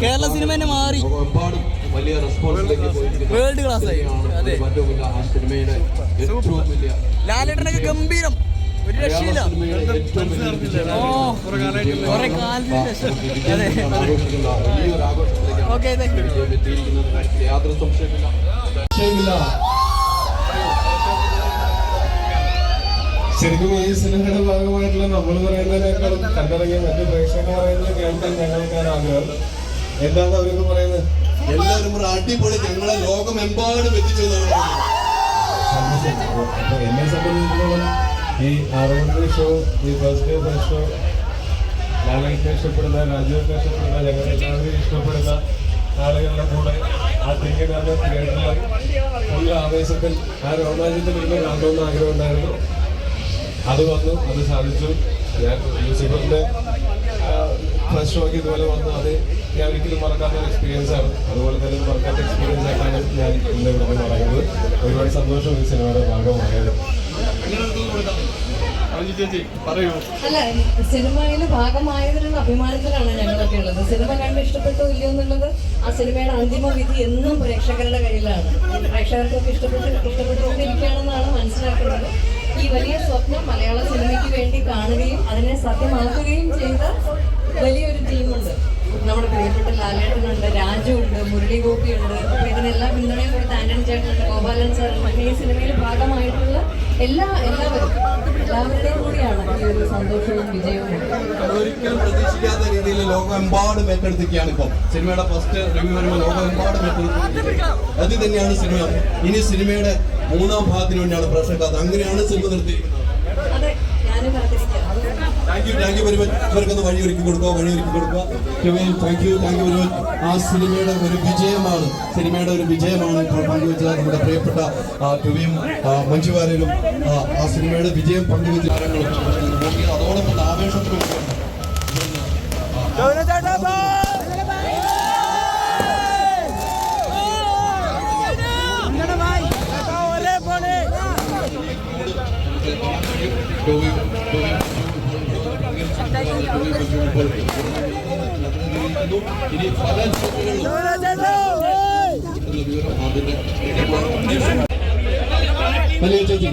Kerala cinema തന്നെ മാറി. World class ആയി. അതെ. ലാലേട്ടനൊക്കെ ഗംഭീരം. ഒരു രക്ഷയില്ല. കുറെ കാലത്തിന് അതെ. ഓക്കെ യാതൊരു സംശയമില്ല ശരിക്കും ഈ സിനിമയുടെ ഭാഗമായിട്ടുള്ള നമ്മൾ പറയുന്നതിനേക്കാളും കണ്ടിറങ്ങിയ മറ്റു പ്രേക്ഷകർ പറയുന്നത് കേൾക്കാൻ ഞങ്ങൾക്കാണ് ആഗ്രഹം. എന്താണ് അവരൊക്കെ പറയുന്നത്? എല്ലാവരും കൂടെ അടിപൊളി ഞങ്ങളെ ലോകമെമ്പാടും എത്തിച്ചു. അപ്പൊ എന്നെ സംബന്ധിച്ചിടത്തോളം ഈ ആറുമണി ഷോ ഈ ഫസ്റ്റ് ഡേ ഫസ്റ്റ് ഷോ ലാലേട്ടനെ ഇഷ്ടപ്പെടുന്ന രാജുവിനെ ഇഷ്ടപ്പെടുന്ന ഞങ്ങളെ എല്ലാവരും ഇഷ്ടപ്പെടുന്ന ആളുകളുടെ കൂടെ ആ തിങ്കിനാണ് തിയേറ്ററിൽ ഉള്ള ആവേശത്തിൽ ആ രോമാഞ്ചത്തിൽ ഇരുന്ന് കാണണമെന്ന് ആഗ്രഹം ഉണ്ടായിരുന്നു. അത് വന്നു അത് സാധിച്ചു. ഞാൻ ലൂസിഫറിന്റെ ഫസ്റ്റ് ഷോയ്ക്ക് ഇതുപോലെ വന്നു. അത് ഞാൻ ഒരിക്കലും മറക്കാത്ത ഒരു എക്സ്പീരിയൻസ് ആണ്. അതുപോലെ തന്നെ മറക്കാത്ത എക്സ്പീരിയൻസ് ആയിട്ടാണ് ഞാൻ ഇന്ന് ഇവിടെ പറയുന്നത്. ഒരുപാട് സന്തോഷം ഈ സിനിമയുടെ ഭാഗമായത് അല്ല സിനിമയിൽ ഭാഗമായതിനുള്ള അഭിമാനത്തിലാണ് ഞങ്ങളൊക്കെ ഉള്ളത്. സിനിമ കണ്ട് ഇഷ്ടപ്പെട്ടോ ഇല്ലയോ എന്നുള്ളത് ആ സിനിമയുടെ അന്തിമ വിധി എന്നും പ്രേക്ഷകരുടെ കയ്യിലാണ്. പ്രേക്ഷകർക്കൊക്കെ ഇഷ്ടപ്പെട്ട് ഇഷ്ടപ്പെട്ടുകൊണ്ടിരിക്കുകയാണെന്നാണ് മനസ്സിലാക്കുന്നത്. ഈ വലിയ സ്വപ്നം മലയാള സിനിമയ്ക്ക് വേണ്ടി കാണുകയും അതിനെ സത്യമാക്കുകയും ചെയ്ത വലിയൊരു ടീമുണ്ട്. നമ്മുടെ പ്രിയപ്പെട്ട ലാലേട്ടനുണ്ട് രാജു ഉണ്ട് മുരളി ഗോപിയുണ്ട് അപ്പൊ ഇതിനെല്ലാം പിന്തുണയും കൊടുത്ത ആന്റണി ചേട്ടനുണ്ട്. ഗോപാലൻ സാറും. ഈ സിനിമയിൽ ഭാഗമായിട്ടുള്ള എല്ലാ എല്ലാവരും എല്ലാവരുടെയും കൂടിയാണ് ഈ ഒരു സന്തോഷവും വിജയവും. ഒരിക്കലും പ്രതീക്ഷിക്കാത്ത രീതിയിൽ ലോകമെമ്പാടും ഏറ്റെടുത്തിരിക്കുകയാണ് ഇപ്പോൾ സിനിമയുടെ ഫസ്റ്റ് റിവ്യൂ വരുമ്പോൾ ലോകമെമ്പാടും ഏറ്റെടുത്തിരിക്കുന്നത് അത് തന്നെയാണ് സിനിമ. ഇനി സിനിമയുടെ മൂന്നാം ഭാഗത്തിന് വേണ്ടിയാണ് പ്രേക്ഷകർ അങ്ങനെയാണ് സിനിമ നിർത്തിയിരിക്കുന്നത്. അതെ ഞാനും thank you thank you very much ഇവർക്കൊന്ന് വഴി ഒരുക്കി കൊടുക്കുക വഴി ഒരുക്കി കൊടുക്കുക. Thank you thank you very much ആ സിനിമയുടെ ഒരു വിജയമാണ് സിനിമയുടെ ഒരു വിജയമാണ് ഇപ്പോൾ പങ്കുവെച്ചത് നമ്മുടെ പ്രിയപ്പെട്ട ടുവിയും ആ, ആ, സിനിമയുടെ വിജയം പങ്കുവെച്ച താരങ്ങളും. അതോടൊപ്പം ആവേശത്തിലും ടോവി ടോവി ഇനി പല വലിയ ചേച്ചി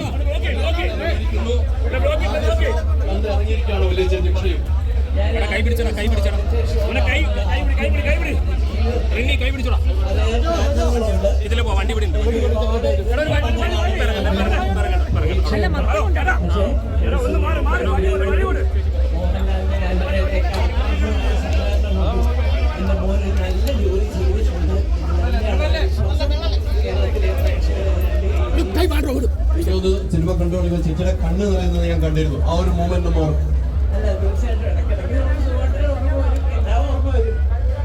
ഇറങ്ങിയിരിക്കുകയാണ് വലിയ ചേച്ചി പറയൂ കൈ പിടിച്ചടാ കൈ പിടിച്ചടാ കൈ കൈ കൈ പിടി കൈ പിടി റിങ്ങി കൈ പിടിച്ചോടാ ഇതിലെ പോ വണ്ടി പിടി തോന്നുന്നു സിനിമ കണ്ടുകൊണ്ടിരുന്ന ചേച്ചിയുടെ കണ്ണ് നിറയുന്നത് ഞാൻ കണ്ടിരുന്നു. ആ ഒരു മൂമെന്റ്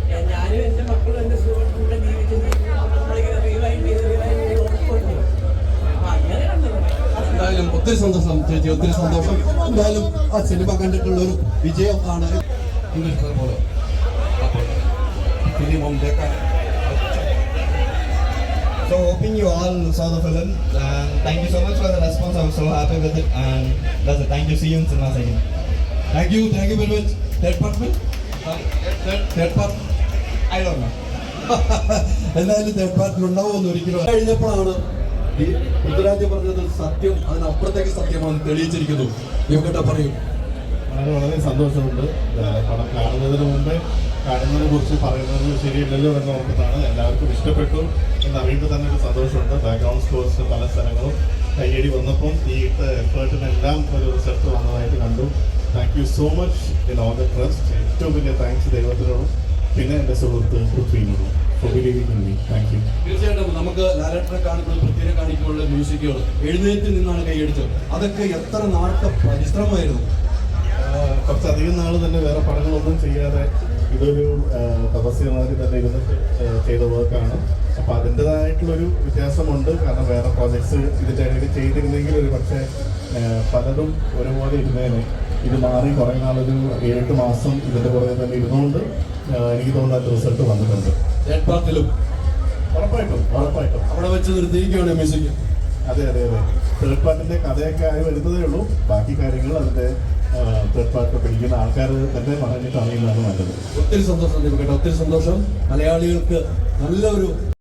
ഞാൻ- ഞാനും മക്കളും എന്തായാലും ഒത്തിരി സന്തോഷം ചേച്ചി ഒത്തിരി സന്തോഷം. എന്തായാലും ആ സിനിമ കണ്ടിട്ടുള്ള ഒരു വിജയം ആണ് ഇംഗ്ലീഷ് പോലെ ഫിലിം ദേക്കാൻ So hoping you all saw the film and thank you so much for the response. I was so happy with it and that's it. Thank you. See you in cinemas again. Thank you thank you very much third Third, third part? I don't know. എന്തായാലും third പാർട്ടിൽ ഉണ്ടാവുമെന്ന് ഒരിക്കലും കഴിഞ്ഞപ്പോഴാണ് ഈ പൃഥ്വിരാജ് പറഞ്ഞത് സത്യം അതിനപ്പുറത്തേക്ക് സത്യമാണ് തെളിയിച്ചിരിക്കുന്നു യോഗട്ട പറയൂ വളരെ വളരെ സന്തോഷമുണ്ട്. പടം കാണുന്നതിന് മുമ്പേ കാണുന്നതിനെ കുറിച്ച് പറയുന്നത് ശരിയല്ലല്ലോ എന്ന് ഓർക്കുന്നതാണ് എല്ലാവർക്കും ഇഷ്ടപ്പെട്ടു എന്നറിയുമ്പോൾ തന്നെ ഒരു സന്തോഷമുണ്ട്. ബാക്ക്ഗ്രൗണ്ട് സ്കോർസ് പല സ്ഥലങ്ങളും കയ്യടി വന്നപ്പം ഈ ഇട്ട എഫേർട്ടിനെല്ലാം ഒരു റിസൾട്ട് വന്നതായിട്ട് കണ്ടു. Thank you so much in all the trust ഏറ്റവും വലിയ താങ്ക്സ് ദൈവത്തിനോടും. പിന്നെ എന്റെ സുഹൃത്ത് പൃഥ്വിനോടും തീർച്ചയായിട്ടും നമുക്ക് ലാലേട്ടനെ കാണുമ്പോൾ പ്രത്യേകം കാണിക്കുമ്പോൾ മ്യൂസിക്കുകൾ എഴുന്നേറ്റ് നിന്നാണ് കൈയടിച്ചത്. അതൊക്കെ എത്ര നാളത്തെ പരിശ്രമമായിരുന്നു. കുറച്ചധികം നാൾ തന്നെ വേറെ പടങ്ങളൊന്നും ചെയ്യാതെ ഇതൊരു തപസ്യമാതിരി തന്നെ ഇരുന്നിട്ട് ചെയ്ത വർക്കാണ് അപ്പം അതിന്റെതായിട്ടുള്ളൊരു വ്യത്യാസമുണ്ട്. കാരണം വേറെ പ്രോജക്ട്സ് ഇതിന്റെ ഇടയിൽ ചെയ്തിരുന്നെങ്കിൽ ഒരു പക്ഷേ പലതും ഒരുപോലെ ഇരുന്നേനെ. ഇത് മാറി കുറേ നാളൊരു ഏഴെട്ട് മാസം ഇതിന്റെ പുറകെ തന്നെ ഇരുന്നുകൊണ്ട് എനിക്ക് തോന്നുന്ന റിസൾട്ട് വന്നിട്ടുണ്ട്. ഉറപ്പായിട്ടും ഉറപ്പായിട്ടും. അവിടെ വെച്ച് നിർത്തിയിരിക്കുകയാണ് മ്യൂസിക്. അതെ അതെ അതെ. തേർഡ് പാർട്ടിന്റെ കഥയൊക്കെ ആയി വരുന്നതേ ഉള്ളൂ. ബാക്കി കാര്യങ്ങൾ അതിന്റെ ആൾക്കാർ തന്നെ അറിയുന്നതാണ് ഒത്തിരി സന്തോഷം ഒത്തിരി സന്തോഷം. മലയാളികൾക്ക് നല്ല ഒരു